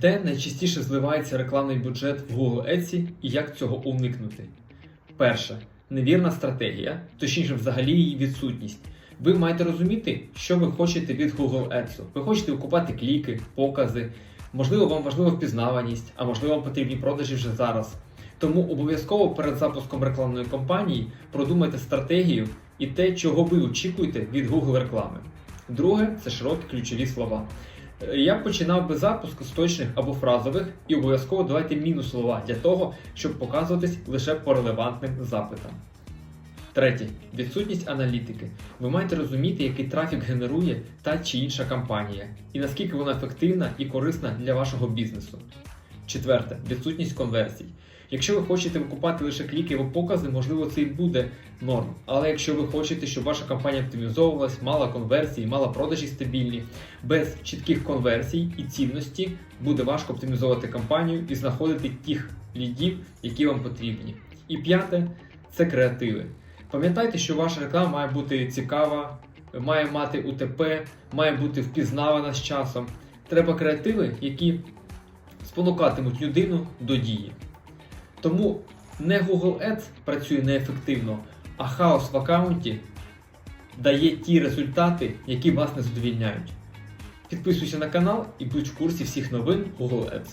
Де найчастіше зливається рекламний бюджет в Google Ads і як цього уникнути? Перше невірна стратегія, точніше, взагалі її відсутність. Ви маєте розуміти, що ви хочете від Google Ads. Ви хочете викупати кліки, покази, можливо, вам важлива впізнаваність, а можливо, вам потрібні продажі вже зараз. Тому обов'язково перед запуском рекламної кампанії продумайте стратегію і те, чого ви очікуєте від Google реклами. Друге це широкі ключові слова. Я починав би запуск з точних або фразових і обов'язково давайте мінус слова для того, щоб показуватись лише по релевантним запитам. Третє відсутність аналітики. Ви маєте розуміти, який трафік генерує та чи інша компанія, і наскільки вона ефективна і корисна для вашого бізнесу. Четверте відсутність конверсій. Якщо ви хочете викупати лише кліки або покази, можливо, це і буде норм. Але якщо ви хочете, щоб ваша кампанія оптимізовувалась, мала конверсії, мала продажі стабільні, без чітких конверсій і цінності буде важко оптимізовувати кампанію і знаходити тих лідів, які вам потрібні. І п'яте це креативи. Пам'ятайте, що ваша реклама має бути цікава, має мати УТП, має бути впізнавана з часом. Треба креативи, які спонукатимуть людину до дії. Тому не Google Ads працює неефективно, а хаос в аккаунті дає ті результати, які вас не задовільняють. Підписуйся на канал і будь в курсі всіх новин Google Ads.